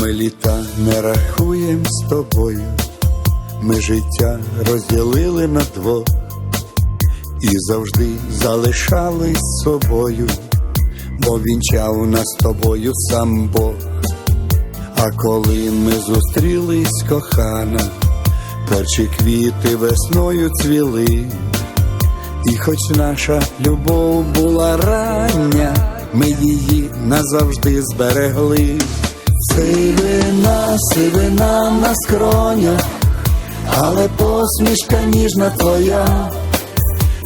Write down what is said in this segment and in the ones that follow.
Ми літа не рахуєм з тобою, ми життя розділили на двох і завжди залишались собою, бо вінчав нас з тобою сам Бог. А коли ми зустрілись, кохана, перші квіти весною цвіли, і хоч наша любов була рання, ми її назавжди зберегли. Сивина, сивина на скронях, але посмішка ніжна твоя,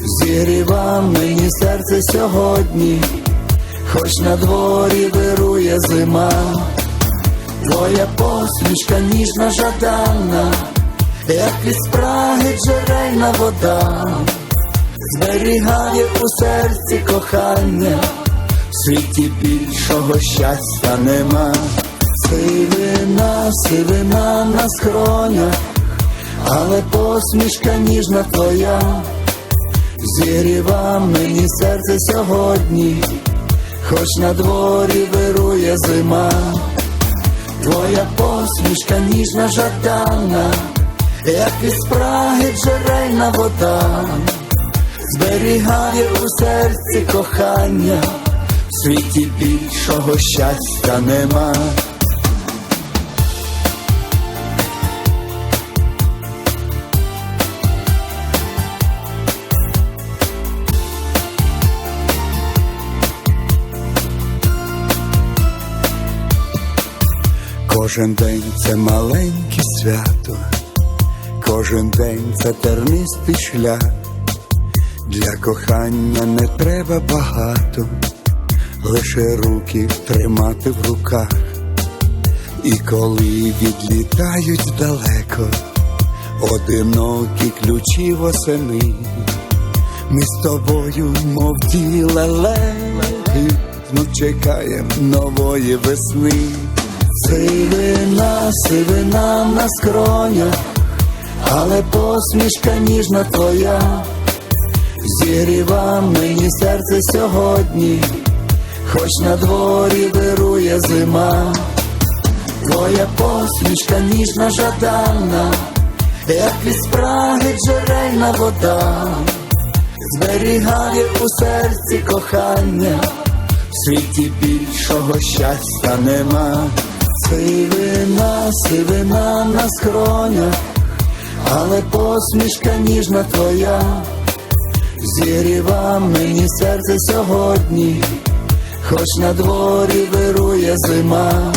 зігріва мені серце сьогодні, хоч на дворі вирує зима, твоя посмішка ніжна жадана, як від спраги джерельна вода, зберігає у серці кохання, в світі більшого щастя нема. Сивина, сивина на скронях, але посмішка ніжна твоя, зігріва мені серце сьогодні, хоч на дворі вирує зима, твоя посмішка ніжна жадана, як від спраги джерельна вода, зберігає у серці кохання, в світі більшого щастя нема. Кожен день це маленьке свято, кожен день це тернистий шлях. Для кохання не треба багато, лише руки тримати в руках. І коли відлітають далеко, одинокі ключі восени, ми з тобою, мов ті лелеки, знов чекаєм нової весни. Сивина, сивина на скронях, але посмішка ніжна твоя, зігріва мені серце сьогодні, хоч на дворі вирує зима, твоя посмішка ніжна жадана, як від спраги джерельна вода, зберігає у серці кохання, в світі більшого щастя нема. Сивина, сивина на скронях, але посмішка ніжна твоя, зігріва мені серце сьогодні, хоч на дворі вирує зима,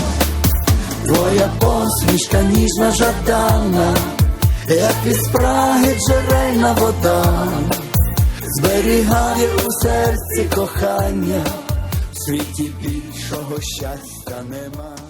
твоя посмішка ніжна жадана, як від спраги джерельна вода, зберігає у серці кохання, в світі більшого щастя нема.